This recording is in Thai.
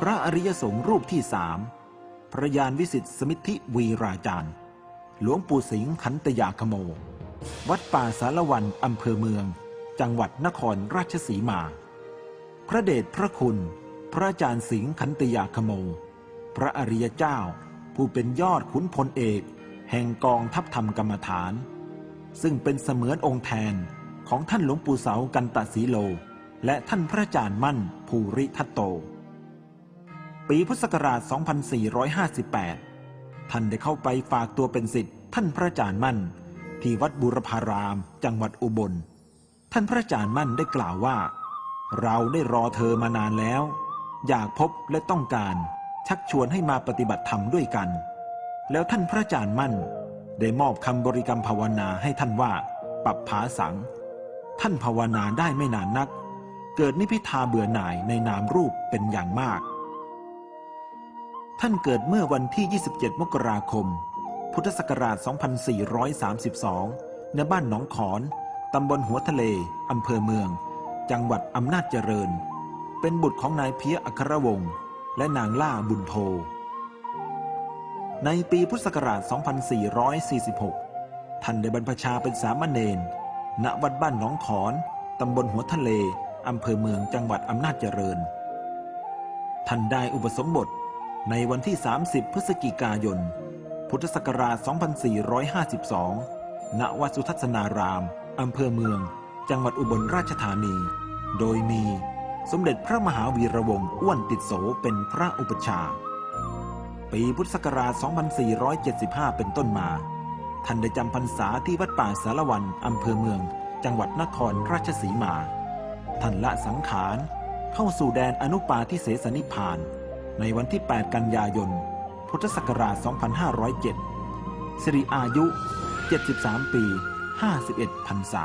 พระอริยสงฆ์รูปที่สามพระยานวิสิตสมิทธิวีราจารย์ หลวงปู่สิงห์ขันตยาคโม วัดป่าสารวันอำเภอเมือง จังหวัดนครราชสีมา พระเดชพระคุณ พระอาจารย์สิงห์ขันตยาคโม พระอริยเจ้า ผู้เป็นยอดขุนพลเอก แห่งกองทัพธรรมกรรมฐาน ซึ่งเป็นเสมือนองค์แทนของท่านหลวงปู่เสากันตสีโล และท่านพระอาจารย์มั่นภูริทัตโต ปีพุทธศักราช 2458 ท่านได้เข้าไปฝากตัวเป็นศิษย์ท่านพระอาจารย์มั่น ที่วัดบุรพาราม จังหวัดอุบล ท่านพระอาจารย์มั่นได้กล่าวว่า เราได้รอเธอมานานแล้ว อยากพบและต้องการ ชักชวนให้มาปฏิบัติธรรมด้วยกัน แล้วท่านพระอาจารย์มั่น ได้มอบคำบริกรรมภาวนาให้ท่านว่า ปับผาสัง ท่านภาวนาได้ไม่นานนัก เกิดนิพิทาเบื่อหน่ายในนามรูปเป็นอย่างมาก ท่านเกิดเมื่อวันที่ 27 มกราคม พุทธศักราช 2432 ณ บ้านหนองขอน ตำบลหัวทะเล อำเภอเมือง จังหวัดอำนาจเจริญ เป็นบุตรของนายเพียอัครวงศ์ และนางล่าบุญโท ในปีพุทธศักราช 2446 ท่านได้บรรพชาเป็นสามเณร ณ วัดบ้านหนองขอน ตำบลหัวทะเล อำเภอเมือง จังหวัดอำนาจเจริญ ท่านได้อุปสมบท ในวันที่ 30 พฤศจิกายน พุทธศักราช 2452 ณ วัดสุทัศนาราม อำเภอเมือง จังหวัดอุบลราชธานี โดยมีสมเด็จพระมหาวีระวงศ์อ้วนติดโสเป็นพระอุปชา ปีพุทธศักราช 2475 เป็นต้นมา ท่านได้จำพรรษาที่วัดป่าสารวัน อำเภอเมือง จังหวัดนครราชสีมา ท่านละสังขาร เข้าสู่แดนอนุปาทิเสสนิพาน ในวันที่ 8 กันยายน พุทธศักราช 2507 สิริอายุ 73 ปี 51พรรษา